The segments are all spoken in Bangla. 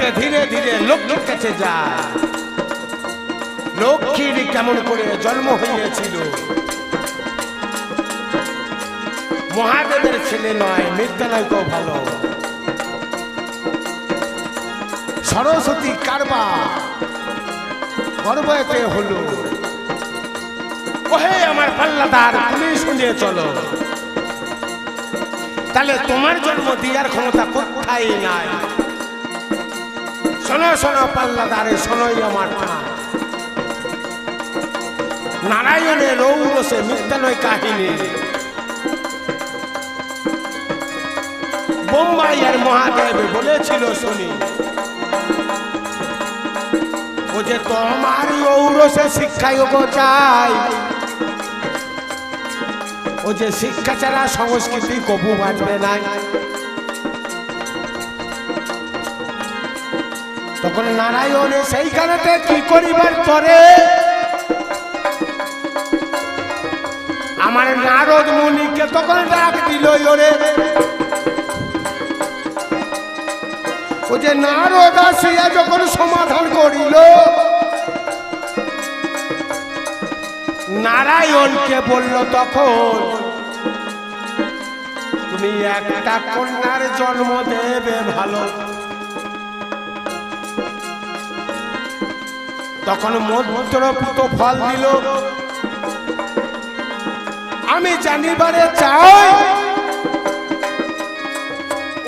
দেখতে ধীরে ধীরে লক্ষ্মীর কাছে যায় লক্ষ্মীর কেমন করে জন্ম হইয়াছিল। মহাদেবের ছেলে নয় নয় কেউ ভালো। সরস্বতী কারবা। গর্ভতে হলো। ওহে আমার পাল্লাদার, তুমি শুনে চলো। তাহলে তোমার জন্ম দিয়ার ক্ষমতা কোথায় নাই? শোনো শোনো, পাল্লাদারে, শোনোই আমার ঠাঁ নারায়ণের রৌরসে মিথ্যা নয় কাহিনী। বোম্বাই আর মহাদেব বলেছিল শুনি। ও যে তোমার ঔরসে শিক্ষায় গো চাই। ও যে শিক্ষা ছাড়া সংস্কৃতি কবু বাঁচবে না তখন নারায়ণে সেইখানেতে কি করিবার তরে আমার নারদ মুনিকে তখন ডাক দিল, ওরে। ও যে নারদ আসিয়া যখন সমাধান করিল, নারায়ণকে বলল তখন, তুমি একটা কন্যার জন্ম দেবে ভালো। তখন মন্ত্রপুত ফল দিল। আমি জানিবারে চাই,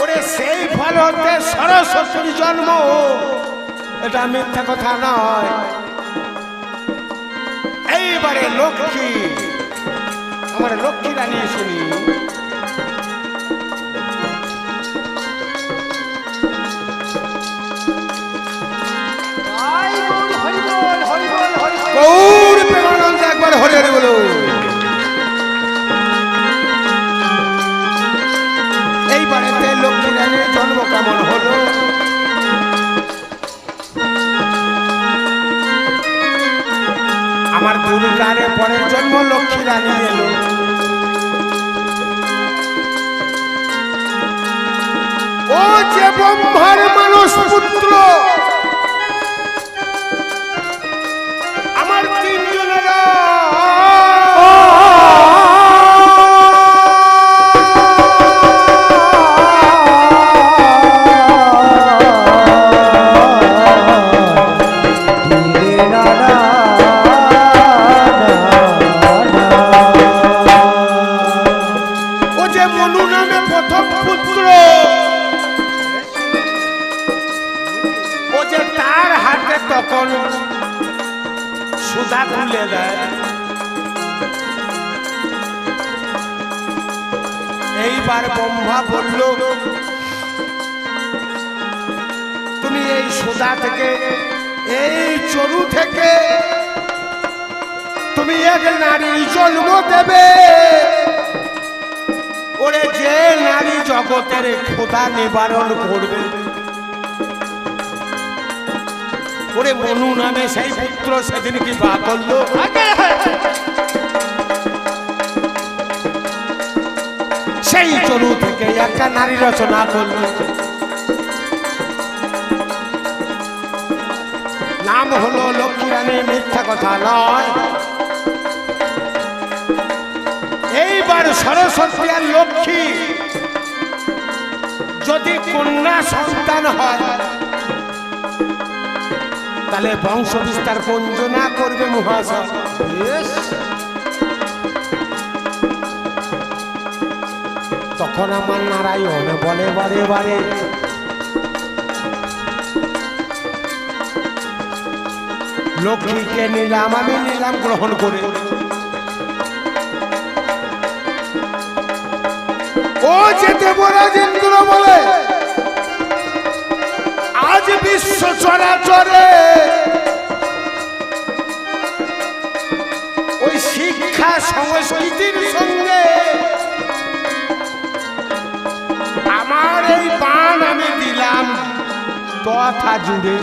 ওরে সেই ফল হতে সরস্বতীর জন্ম। এটা মিথ্যা কথা নয়। এইবারে লক্ষ্মী, আমার লক্ষ্মী রানী শুনি গৌর প্রেমানন্দ একবার হরে হরে বলো এইবারেতে লক্ষ্মী রানীর জন্ম কেমন হলো? আমার দুর্গারে পরের জন্ম লক্ষ্মী রানী এলো। ও যে ব্রহ্মার মানুষ পুত্র! জগতের ক্ষুধা নিবারণ করবে। ওরে মনু নামে সেই পুত্র সেদিন কি বা করল সেই চরু থেকে একটা নারী রচনা করল। নাম হলো লক্ষ্মী রানী মিথ্যা কথা নয়। এইবার সরস্বতী আর লক্ষ্মী যদি কন্যা সন্তান হয় তাহলে বংশ বিস্তার কঞ্জনা করবে মহাশয়। তখন আমার নারায়ণ বলে বারে বারে। লক্ষ্মীকে নিলাম আমি নিলাম গ্রহণ করে। ও যে দেবরাজ ইন্দ্র বলে, আজ বিশ্ব চরাচরে ওই শিক্ষা সংস্কৃতির সঙ্গে আমার এই বান আমি দিলাম তথা জুড়ে।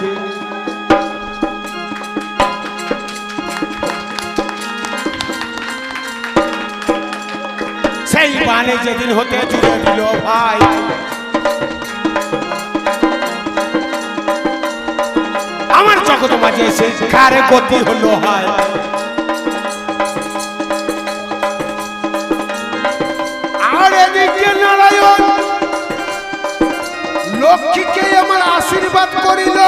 সেই বানে যেদিন হতে জুড়ে দিল ভাই। যে শিক্ষার গতি হলো হয়। আর এদিকে নারায়ণ লক্ষ্মীকে আমার আশীর্বাদ করিল।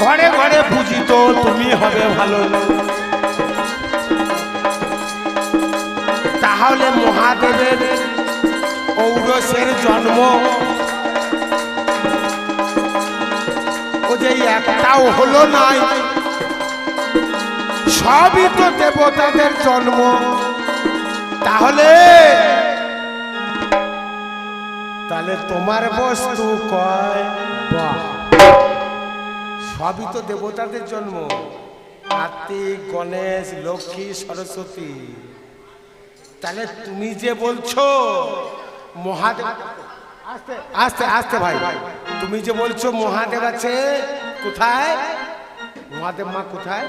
ঘরে ঘরে বুঝিত তুমি হবে ভালো তাহলে মহাদেবের ঔরসের জন্ম। ও যে একটাও হলো নাই, সবই তো দেবতাদের জন্ম। তাহলে তাহলে তোমার বস্তু কয়? সবই তো দেবতাদের জন্ম। কার্তিক, গণেশ, লক্ষ্মী, সরস্বতী। তাহলে তুমি যে বলছো মহাদেব আস্তে আস্তে ভাই। তুমি যে বলছো মহাদেব আছে কোথায়? মহাদেব মা কোথায়?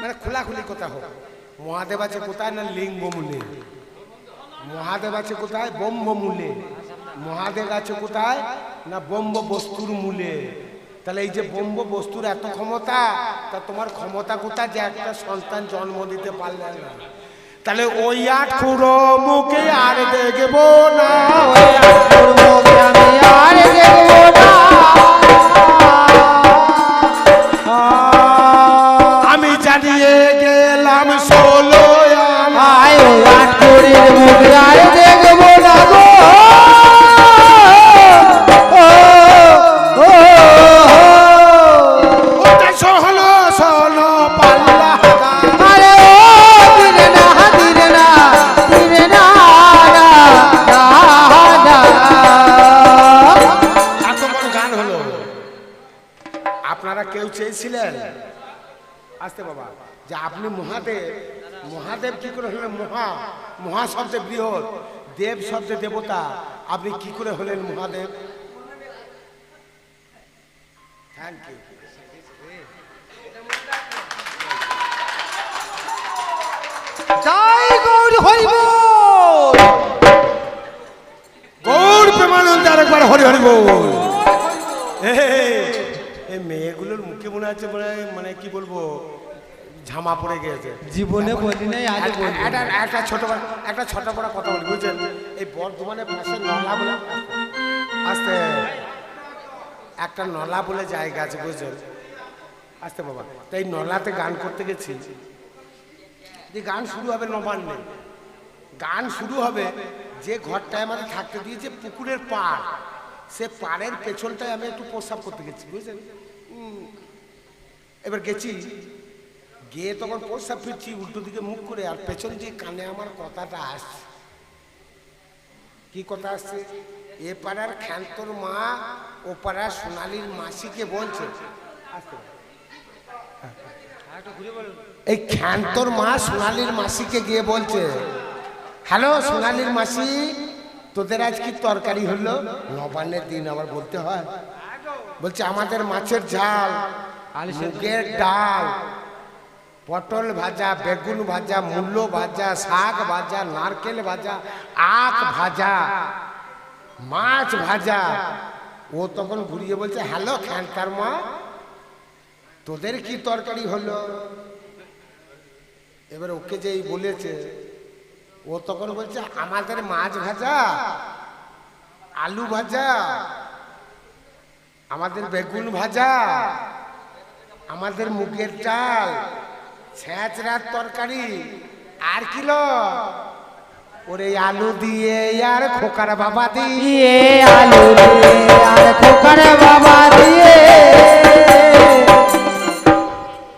মানে খোলাখুলি কথা হোক। মহাদেব আছে কোথায় না লিঙ্গ মূলে? মহাদেব আছে কোথায়? ব্রহ্ম মূলে। মহাদেব আছে কোথায় না ব্রহ্ম বস্তুর মূলে? তাহলে এই যে ব্রহ্ম বস্তুর এত ক্ষমতা তা তোমার ক্ষমতা কোথায় যে একটা সন্তান জন্ম দিতে পারলে না? তাহলে ওই আট খুঁড়ো মুখে আর দেখব না। ওই আমি মুখে দেখব শব্দে বৃহৎ দেব শব্দে দেবতা। আপনি কি করে হলেন মহাদেব? থ্যাংক ইউ জয় গৌর হরিব গৌর প্রেমানন্দ আরেকবার হরি এই মেয়েগুলোর মুখে মনে আছে মানে কি বলব? ঝামা পড়ে গিয়েছে। জীবনে বলি নাই আজ বলব একটা একটা ছোট বড়- একটা ছোট বড় কথা বলি বুঝছেন? এই বর্ধমানের পাশে নলা বলে আসতে। একটা নলা বলে জায়গা আছে বুঝছেন? আসতে বাবা। তাই নলাতে গান করতে গেছি। যে গান শুরু হবে নবান্নে। গান শুরু হবে যে ঘরটায় আমাদের থাকতে দিয়েছে পুকুরের পাড়। সে পাড়ের পেছনটায় আমি একটু প্রস্রাব করতে গেছি বুঝলেন উম, এবার গেছি। গিয়ে তখন প্রস্রাব ফিরছি, উল্টো দিকে মুখ করে আর পেছন দিয়ে কানে আমার কথাটা আসছে। কি কথা আসছে? এ পাড়ার খ্যান্তর মা, ও পাড়ার সোনালির মাসিকে বলছে। এই খ্যান্তর মা সোনালির মাসিকে গিয়ে বলছে, হ্যালো সোনালির মাসি, তোদের আজ কি তরকারি হলো? নবান্নের দিন আবার বলতে হয়। বলছে, আমাদের মাছের ঝাল, মুগের ডাল পটল ভাজা, বেগুন ভাজা মূল্য ভাজা, শাক ভাজা, নারকেল ভাজা, আখ ভাজা, মাছ ভাজা। ও তখন ঘুরিয়ে বলছে, হ্যালো খ্যানকার মা, তোদের কি তরকারি হলো? এবার ওকে যেই বলেছে, ও তখন বলছে, আমাদের মাছ ভাজা, আলু ভাজা, আমাদের বেগুন ভাজা, আমাদের মুগের চাল ছেঁচড়ার তরকারি। আর কিলো? ওরে আলু দিয়ে আর খোকার বাবা দিয়ে। আলু দিয়ে আর খোকার বাবা দিয়ে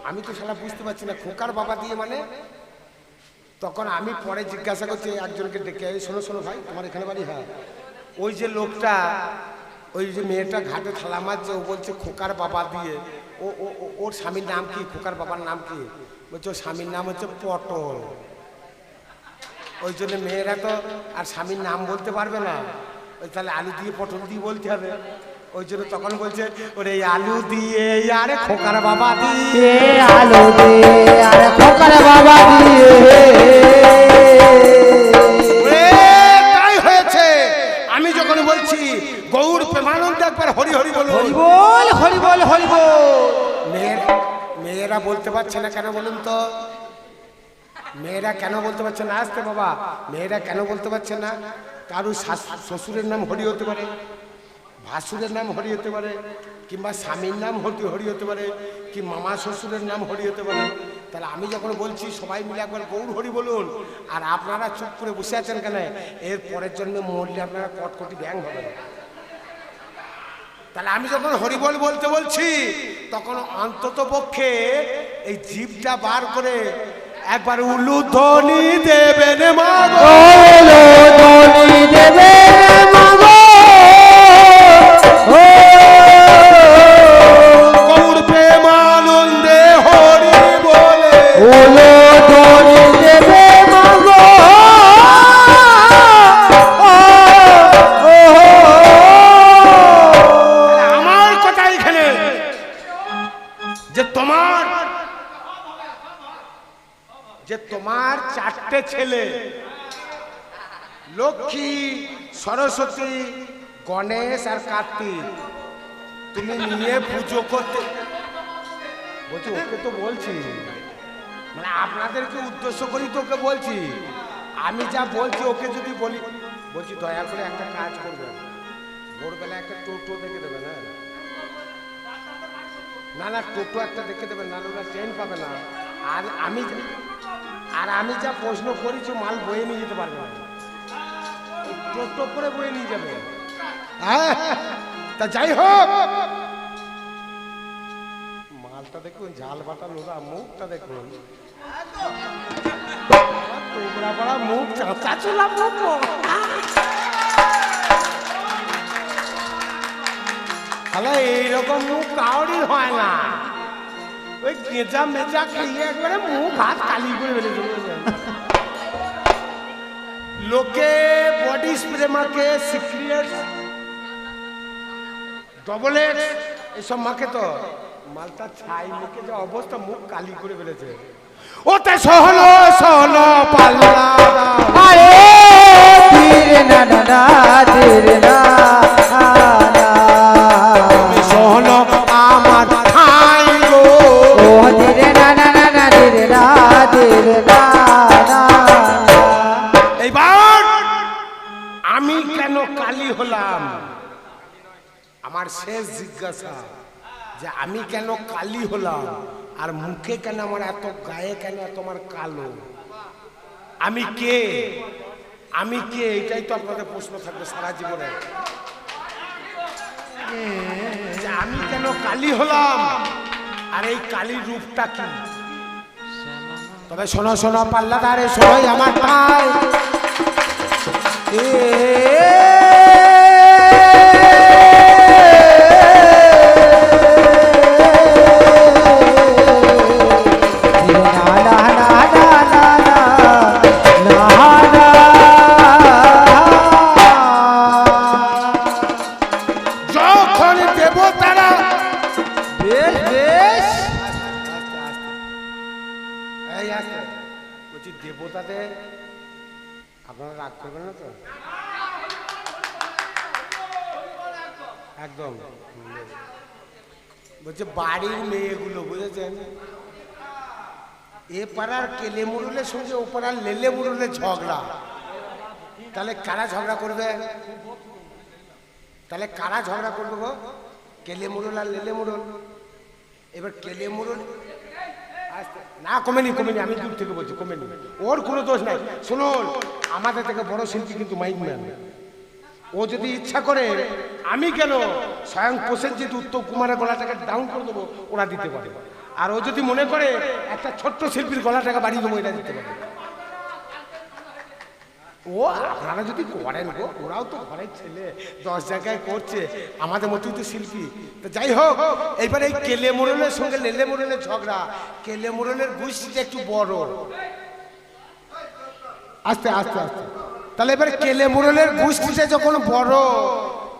আমি তো শালা বুঝতে পারছি না, খোকার বাবা দিয়ে মানে? তখন আমি পরে জিজ্ঞাসা করছি, একজনকে ডেকে শোনো শোনো ভাই, তোমার এখানে বাড়ি? হ্যাঁ। ওই যে লোকটা, ওই যে মেয়েটা ঘাটে থালা মারছে, ও বলছে খোকার বাবা দিয়ে। ও- ওর স্বামীর নাম কি? খোকার বাবার নাম কি? বলছে স্বামীর নাম হচ্ছে পটল। ওই জন্য মেয়েরা তো আর স্বামীর নাম বলতে পারবে না। ওই তাহলে আলু দিয়ে পটল দিয়ে বলতে হবে। ওই জন্য তখন বলছে ওরে আলু দিয়ে আরে খোকার বাবা দিয়ে। আলু দিয়ে আর খোকার বাবা দিয়ে। তাই হয়েছে। আমি যখন বলছি গৌর প্রেমানন্দ একবার হরি হরি বলুন। হরি বল হরি বল হরি বল। মেয়েরা বলতে পারছে না কেন বলুন তো? মেয়েরা কেন বলতে পারছে না? আসতে বাবা, মেয়েরা কেন বলতে পারছে না? কারু শ্বশুরের নাম হরি হতে পারে, ভাসুরের নাম হরি হতে পারে, কিংবা স্বামীর নাম হরি হরি হতে পারে, কি মামা শ্বশুরের নাম হরি হতে পারে। তাহলে আমি যখন বলছি, সবাই মিলে একবার গৌর হরি বলুন। আর আপনারা চুপ করে বসে আছেন কেন? এর পরের জন্মে মরলে আপনারা কটকটি ব্যাং হবেন তাহলে আমি যখন হরিবল বলতে বলছি, তখন অন্তত পক্ষে এই জীবটা বার করে একবার উলু ধ্বনি দেবেন মা চারটে ছেলে। লক্ষ্মী, সরস্বতী, গণেশ আর কার্তিক। তুমি নিয়ে পুজো করতে বলছি, ওকে তো বলছি। মানে আপনাদেরকে উদ্দেশ্য করি তো ওকে বলছি। আমি যা বলছি, ওকে যদি বলি বলছি, দয়া করে একটা কাজ করবেন। ভোরবেলা একটা টোটো দেখে দেবেন হ্যাঁ? না না, টোটো একটা দেখে দেবেন না ট্রেন পাবে না। আর আমি আর আমি যা প্রশ্ন করেছি মাল বয়ে নিয়ে যেতে পারবে না। টোটো করে বয়ে নিয়ে যাবে। হ্যাঁ তা যাই হোক। মালটা দেখুন ঝাল বাটা লোরা মুখটা দেখুন। তোমরা মুখ চাঁচা চুলা মুখ তাহলে এইরকম মুখ কাউরি হয় না। গেঁজা মেজা খাইয়ে একবারে মুখ, হাত কালি করে ফেলেছে? লোকে বডি স্প্রে মাকে সিক্রিয়েট ডবল এসব মাকে তো। মালটা ছাই মুখে যে অবস্থা, মুখ কালি করে ফেলেছে। ওতে সহলো সহলো পাল্লা। আরে না না। জিজ্ঞাসা যে আমি কেন কালি হলাম? আর মুখে কেন আমার এত, গায়ে কেন এত আমার কালো? আমি কে? আমি কে? এটাই তো আপনাদের প্রশ্ন থাকবে সারা জীবনে। আমি কেন কালি হলাম? আর এই কালির রূপটা কি? তবে শোনো শোনো, পাল্লাদারে সবাই আমার ভাই পাড়ার লেলে মুরুলের ঝগড়া। তাহলে কারা ঝগড়া করবে? তাহলে কারা ঝগড়া করবে গো? কেলে মুরুল আর লেলে মুরুল এবার কেলে মুরুল না, কমেনি কমেনি, আমি দূর থেকে বলছি, কমেনি। ওর কোনো দোষ নাই। শুনুন, আমাদের থেকে বড় শিল্পী কিন্তু মাইক ম্যান। ও যদি ইচ্ছা করে, আমি কেন স্বয়ং প্রসেনজিৎ উত্তম কুমারের গলাটাকে ডাউন করে দেবো, ওরা দিতে পারে। আর ও যদি মনে করে, একটা ছোট্ট শিল্পীর গলাটাকে বাড়িয়ে দেবো, এটা দিতে পারে। ও, আপনারা যদি করেন গো, ওরাও তো ঘরের ছেলে, দশ জায়গায় করছে, আমাদের মতোই তো শিল্পী। তো যাই হোক এইবার এই কেলে মোড়লের সঙ্গে লেলে মোড়লের ঝগড়া, কেলে মোড়লের গুষ্টিটা একটু বড়। আস্তে আস্তে আস্তে। তাহলে এবার কেলে মোড়লের গুষ্টিটা যখন বড়,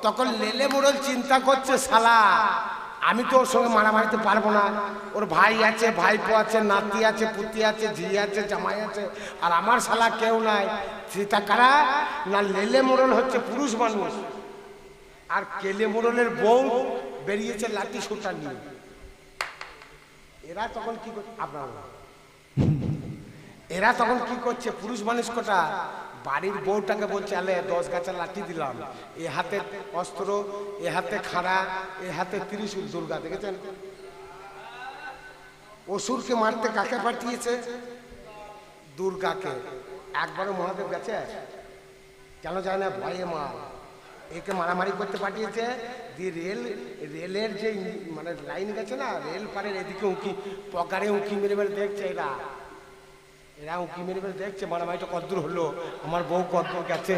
তখন লেলে মোড়ল চিন্তা করছে, শালা। আমি তো ওর সঙ্গে মারামারিতে পারব না। ওর ভাই আছে, ভাইপো আছে, নাতি আছে, পুতি আছে, ঝি আছে, জামাই আছে, আর আমার শালা কেউ নাই। সেটা কারা? না লেলে মোড়ল হচ্ছে পুরুষ মানুষ। আর কেলে মোড়লের বউ বেরিয়েছে লাঠি সুটা নিয়ে। এরা তখন কি করছে আপনার এরা তখন কি করছে? পুরুষ মানুষ কটা? বাড়ির বউটাকে বলছে, আলে, দশ গাছা লাঠি দিলাম। এ হাতে অস্ত্র, এ হাতে খাড়া, এ হাতে ত্রিশূল দুর্গা, দেখেছেন? অসুরকে মারতে কাকে পাঠিয়েছে? দুর্গাকে। একবারও মহাদেব গেছে? কেন যায় না, ভয়ে মা একে মারামারি করতে পাঠিয়েছে। দিয়ে রেল, রেলের যে মানে লাইন গেছে না, রেল পারের এদিকে উঁকি পকারে উঁকি মেরে মেরে দেখছে এরা। এরা উঁকি মেরে মেরে দেখছে মারামারিটা কদ্দূর হলো? আমার বউ কদ্দূর গেছে?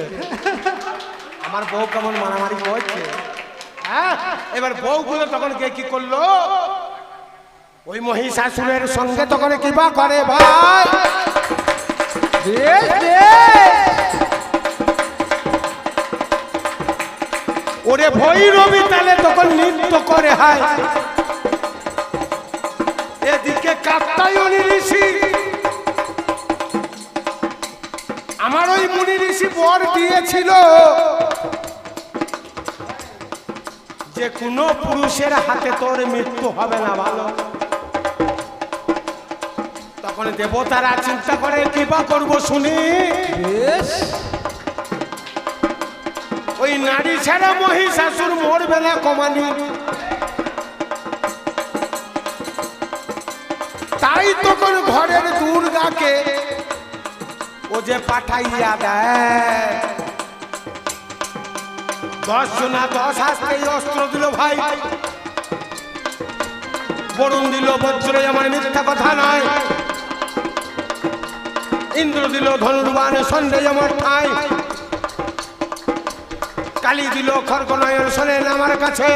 আমার বউ কেমন মারামারি করছে? হ্যাঁ? এবার বউগুলো তখন কে কি করল? ওই মহিষাসুরের সঙ্গে তখন কি বা করে ভাই। ওরে ভৈরবী তালে তখন নৃত্য করে হায়। এদিকে কাপ্তায়নী ঋষি আমার ওই মুনি ঋষি বর দিয়েছিল। যে কোনো পুরুষের হাতে তোর মৃত্যু হবে না ভালো। তখন দেবতারা চিন্তা করে কি বা করব শুনি। ওই নারী ছাড়া মহিষাসুর মরবে না কমানি। তাই তখন ঘরের দুর্গাকে ও যে পাঠাইয়া দেয়। দশ জনা দশ হাসতে অস্ত্র দিল ভাই। বরুণ দিল বজ্র, আমার মিথ্যা কথা নয়। ইন্দ্র দিল ধনুর্বান সন্দেহ আমার ঠাই। কালি দিল খর্গ নয়ন শোনেন আমার কাছে।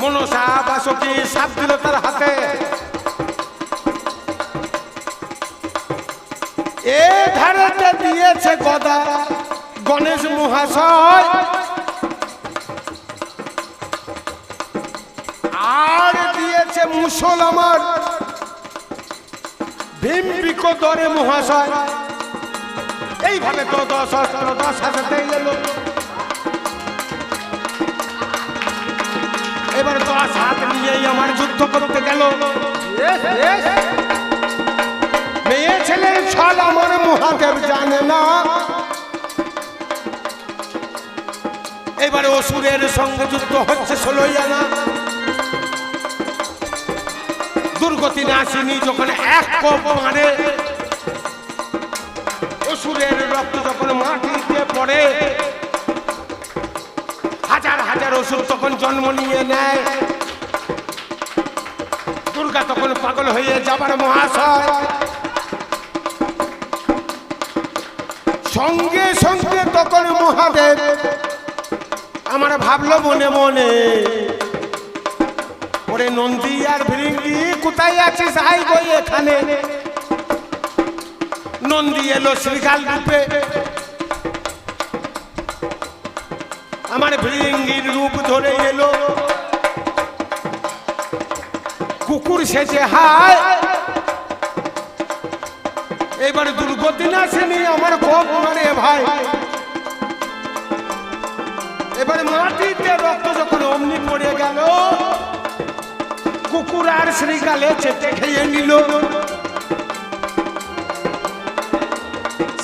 মনসা বাসকি সাপ দিল তার হাতে। এ ধারেতে দিয়েছে গদা গণেশ মহাশয়। আর দিয়েছে মুসল আমার ভীমবিক দরে মহাশয়। এইভাবে তো দশ অস্ত্র, দশ হাজাতে এলো এবার দশ হাত নিয়েই আমার যুদ্ধ করতে গেল। আমার মহাদেব জানে না। এবার অসুরের সঙ্গে যুদ্ধ হচ্ছে ষোলোই আনা। দুর্গতি নাসিনী যখন এক কোপ মারে, অসুরের রক্ত যখন মাটিতে পড়ে, হাজার হাজার অসুর তখন জন্ম নিয়ে নেয়। দুর্গা তখন পাগল হয়ে যাবার মহাশয়। সঙ্গে সঙ্গে তখন মহাদেব আমার ভাবলো মনে মনে, ওরে নন্দী আর ভৃঙ্গি কোথায় আছিস? আই গই এখানে। নন্দী এলো শ্রীকাল রূপে। আমার ভৃঙ্গির রূপ ধরে এলো। কুকুর সেজে হায় এবার দুর্গতি না শুনি আমার কোপ মারে ভাই। এবার মাটিতে রক্ত যখন অমনি পড়ে গেল, কুকুর আর শ্রীকালে চেটে খেয়ে নিল।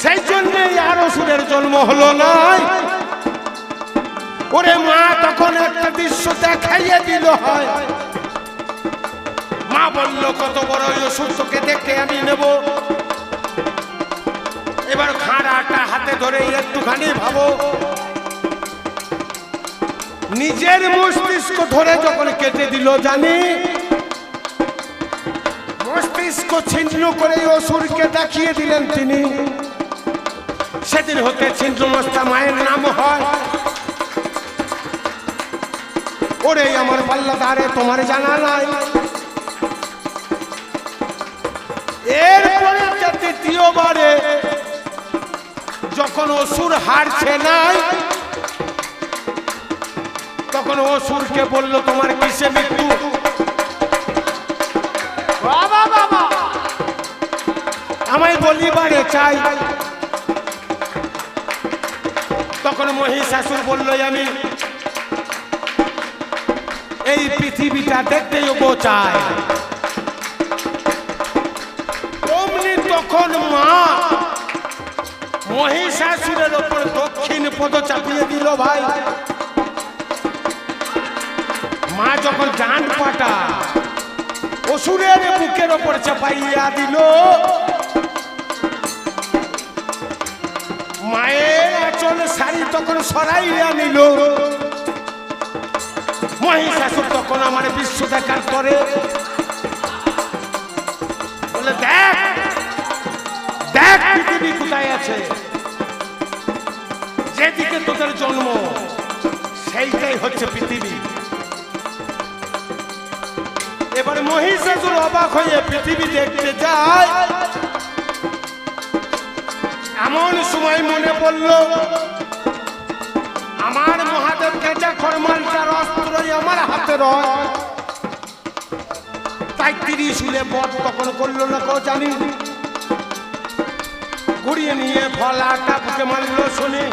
সেই জন্যে আর অসুরের জন্ম হলো নাই ওরে মা, তখন একটা দৃশ্য দেখাইয়ে দিল হয়। মা বলল, কত বড় অসুর, তোকে দেখে আমি নেব। এবার খাড়াটা হাতে ধরে একটুখানি ভাবো। নিজের মস্তিষ্ক ধরে যখন কেটে দিল, জানি? মস্তিষ্ক ছিন্ন করে অসুরকে দেখিয়ে দিলেন তিনি। সেদিন হতে ছিন্নমস্তা মায়ের নাম হয়। ওরে আমার পাল্লাদারে, তোমার জানা নাই। এরপরে যে দ্বিতীয়বারে যখন অসুর হারছে নাই তখন অসুরকে বলল তোমার কিসে মৃত্যু? আমায় বলিবারে চাই। তখন মহিষাসুর বলল আমি এই পৃথিবীটা দেখতে যোগ্য চাই। অমনি তখন মা মহিষাসুরের ওপর দক্ষিণ পদ চাপিয়ে দিল ভাই। মা যখন ডান পাটা, অসুরের বুকের ওপর চাপাইয়া দিল। মায়ের আচল শাড়ি তখন সরাইয়া নিল। মহিষাসুর তখন আমার বিশ্ব দেখার পরে বলে, দেখ দেখ পৃথিবী কোথায় আছে? যেদিকে তোদের জন্ম, সেইটাই হচ্ছে পৃথিবী। এবার মহিষাসুর অবাক হয়ে পৃথিবী দেখতে যায়। এমন সময় মনে পড়ল, আমার মহাদেব গেজা খরমালটার অস্ত্রই আমার হাতে রয়। তাই ত্রিশুলে বধ তখন করল না কেউ জানি। ঘুরিয়ে নিয়ে ফলাটা বুকে মারল শুনে।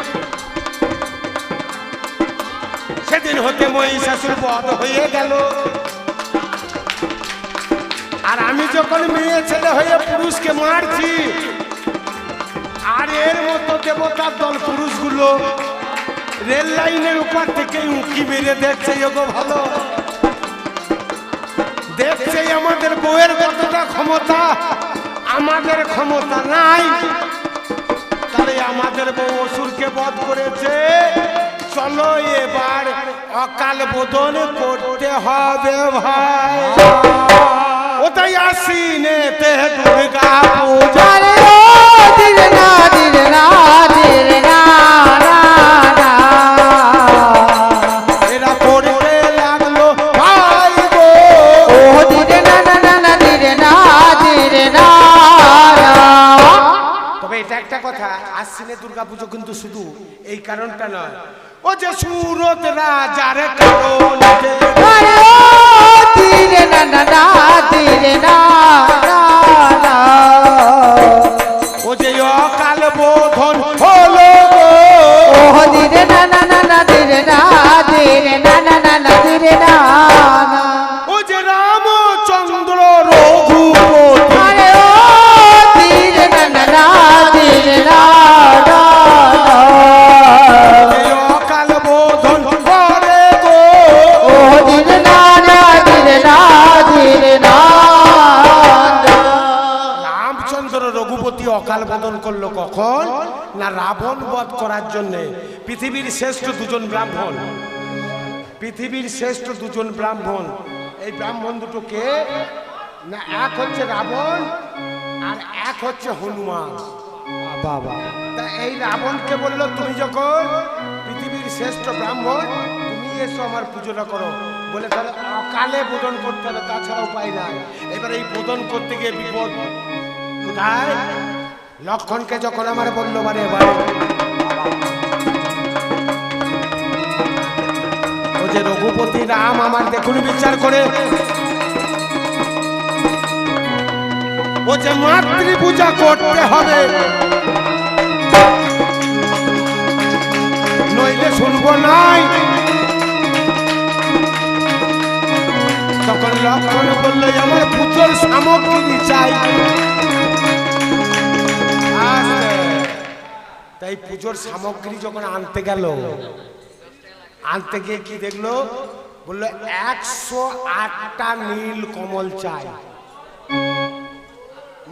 সেদিন হতে মহিষাসুর বধ হয়ে গেল। আর আমি যখন মেয়ে ছেলে হয়ে পুরুষকে মারছি, আর এর মতো দেবতার দল পুরুষগুলো রেল লাইনের উপর থেকে উঁকি মেরে দেখছে যোগ ভালো। দেখছে আমাদের বউয়ের কতটা ক্ষমতা, আমাদের ক্ষমতা নাই। তাহলে আমাদের বউ অসুরকে বধ করেছে। চলো এবার অকাল বোধন করতে হবে ভাই। ওটাই আসিনেতে দুর্গা পূজা এটা একটা কথা আশ্বিনে দুর্গা পুজো কিন্তু শুধু এই কারণটা নয়। ও যে সুরত রাজার কারণ না না না না না না না না না না। না রাবণ বধ করার জন্যে। পৃথিবীর শ্রেষ্ঠ দুজন ব্রাহ্মণ। পৃথিবীর শ্রেষ্ঠ দুজন ব্রাহ্মণ। এই ব্রাহ্মণ দুটোকে না এক হচ্ছে রাবণ আর এক হচ্ছে হনুমান। বাবা। তা এই রাবণকে বলল তুমি যখন পৃথিবীর শ্রেষ্ঠ ব্রাহ্মণ তুমি এসো আমার পুজোটা করো। বলে তাহলে অকালে বোধন করতে হবে তাছাড়া উপায় নাই। এবার এই বোধন করতে গিয়ে বিপদ কোথায়? লক্ষণকে যখন আমার বলল মানে ও যে রঘুপতি রাম আমার দেখুন বিচার করে। ও যে মাতৃ পূজা করতে হবে। নইলে শুনব নাই। তখন লক্ষণ বলল আমার পুজোর সামগ্রী চাই। তাই পুজোর সামগ্রী যখন আনতে গেল, আনতে গিয়ে কি দেখল? বলল, একশো আটটা নীল কমল চাই।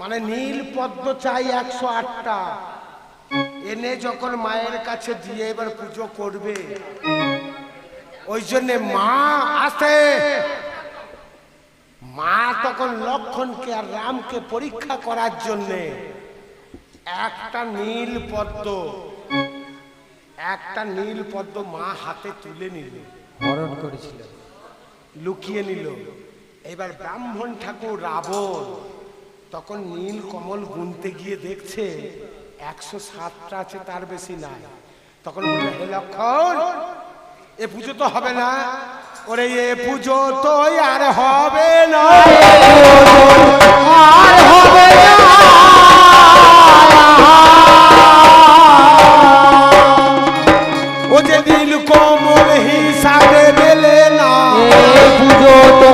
মানে নীল পদ্ম চাই একশো আটটা। এনে যখন মায়ের কাছে দিয়ে এবার পুজো করবে, ওই জন্যে মা আসে মা তখন লক্ষণকে আর রামকে পরীক্ষা করার জন্যে একটা নীল পদ্ম একটা নীল পদ্ম মা হাতে তুলে নিল। হরণ করেছিল। লুকিয়ে নিল। এবার ব্রাহ্মণ ঠাকুর রাবণ তখন নীল কমল গুনতে গিয়ে দেখছে একশো সাতটা আছে তার বেশি নাই। তখন লক্ষণ এ পুজো তো হবে না। ওরে এ পুজো তো আর হবে না। আর হবে না। ও যে দিল কোমল হিসাবে মেলে না। পুজো তো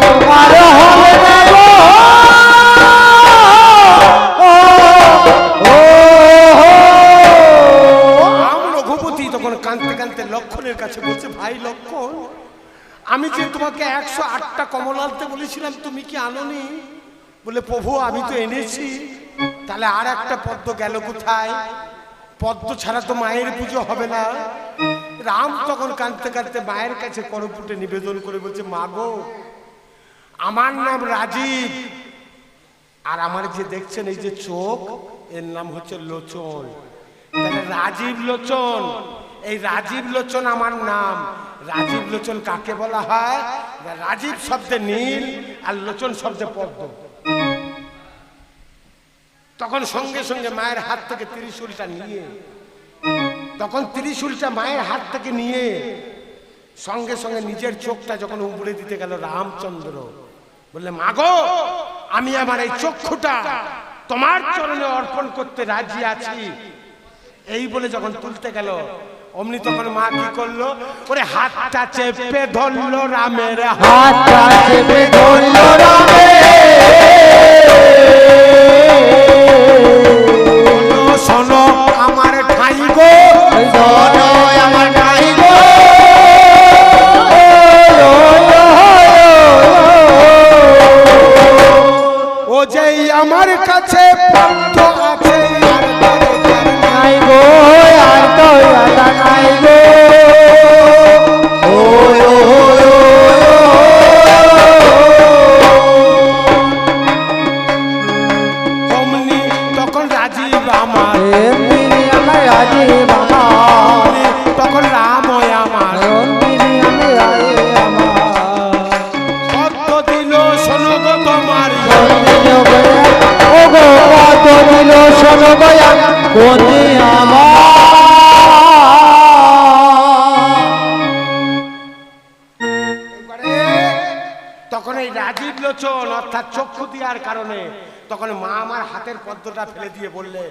কাঁদতে কাঁদতে লক্ষণের কাছে বলছে ভাই লক্ষণ আমি যে একশো আটটা কমল আনতে বলেছিলাম তুমি কি আনোনি? বলে প্রভু আমি তো এনেছি। তাহলে আর একটা পদ্ম গেল কোথায়? পদ্ম ছাড়া তো মায়ের পুজো হবে না। রাম তখন কাঁদতে কাঁদতে মায়ের কাছে করপুটে নিবেদন করে বলছে, মা গো, আমার নাম রাজীব। আর আমার যে দেখছেন এই যে চোখ, এর নাম হচ্ছে লোচন। রাজীব লোচন, এই রাজীব লোচন আমার নাম। রাজীব লোচন কাকে বলা হয়? রাজীব শব্দে নীল আর লোচন শব্দে পদ্ম। তখন সঙ্গে সঙ্গে মায়ের হাত থেকে ত্রিশূলটা নিয়ে, তখন ত্রিশূলটা মায়ের হাত থেকে নিয়ে, সঙ্গে সঙ্গে নিজের চোখটা যখন উবড়ে দিতে গেল রামচন্দ্র, বললে মাগো আমি আমার এই চক্ষুটা তোমার চরণে অর্পণ করতে রাজি আছি। এই বলে যখন তুলতে গেল, অমনি তখন মা কি করল? ওরে হাতটা চেপে ধরলো রামের হাত। হাতটা চেপে ধরল রামে তখন মা আমার হাতের পদ্মটা ফেলে দিয়ে বললে,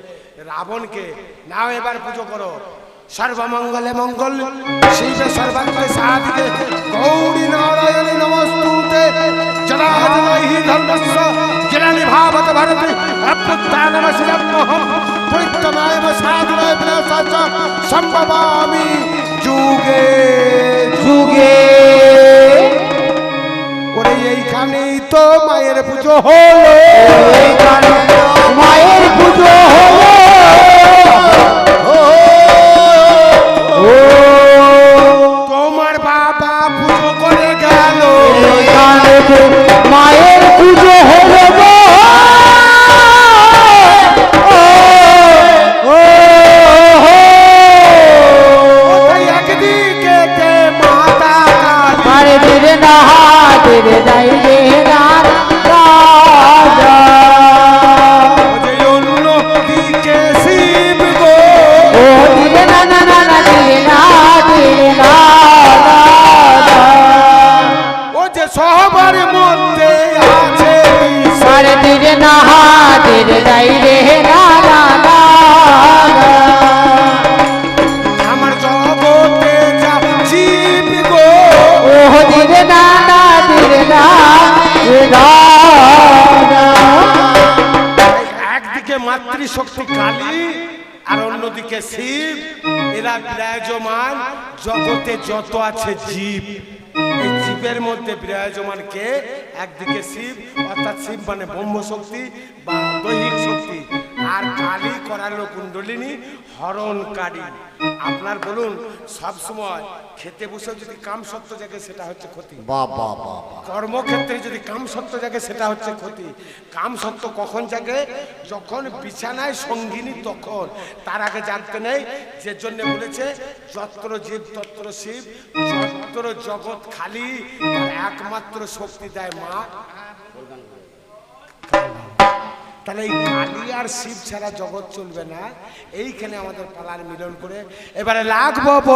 রাবণকে, নাও এবার পুজো করো। সর্বমঙ্গলে মঙ্গল, শিব সর্বাঙ্গে সাধিকে গৌরী নারায়ণী নমস্তুতে ভাবত সম্ভবামি যুগে যুগে। ওরে এইখানেই তো মায়ের পুজো হলো। এইখানে মাতৃশক্তি কালী আর অন্যদিকে শিব। এরা বিরাজমান, জগতে যত আছে জীব। এই জীবের মধ্যে বিরাজমান কে? একদিকে শিব, অর্থাৎ শিব মানে ব্রহ্ম শক্তি বা দৈহিক শক্তি। আর কালী করালো কুণ্ডলিনী হরণকারী আপনার বলুন সব সময় খেতে বসে যদি কাম সত্য জাগে সেটা হচ্ছে ক্ষতি। কর্মক্ষেত্রে যদি কাম সত্য জাগে সেটা হচ্ছে ক্ষতি। কাম সত্য কখন জাগে? যখন বিছানায় সঙ্গিনী তখন। তার আগে জানতে নেই যে জন্য বলেছে যত্র জীব তত্র শিব যত্র জগৎ খালি একমাত্র শক্তি দেয় মা। তাহলে এই কালী আর শিব ছাড়া জগৎ চলবে না। এইখানে আমাদের পালার মিলন করে। এবারে লাগবো বল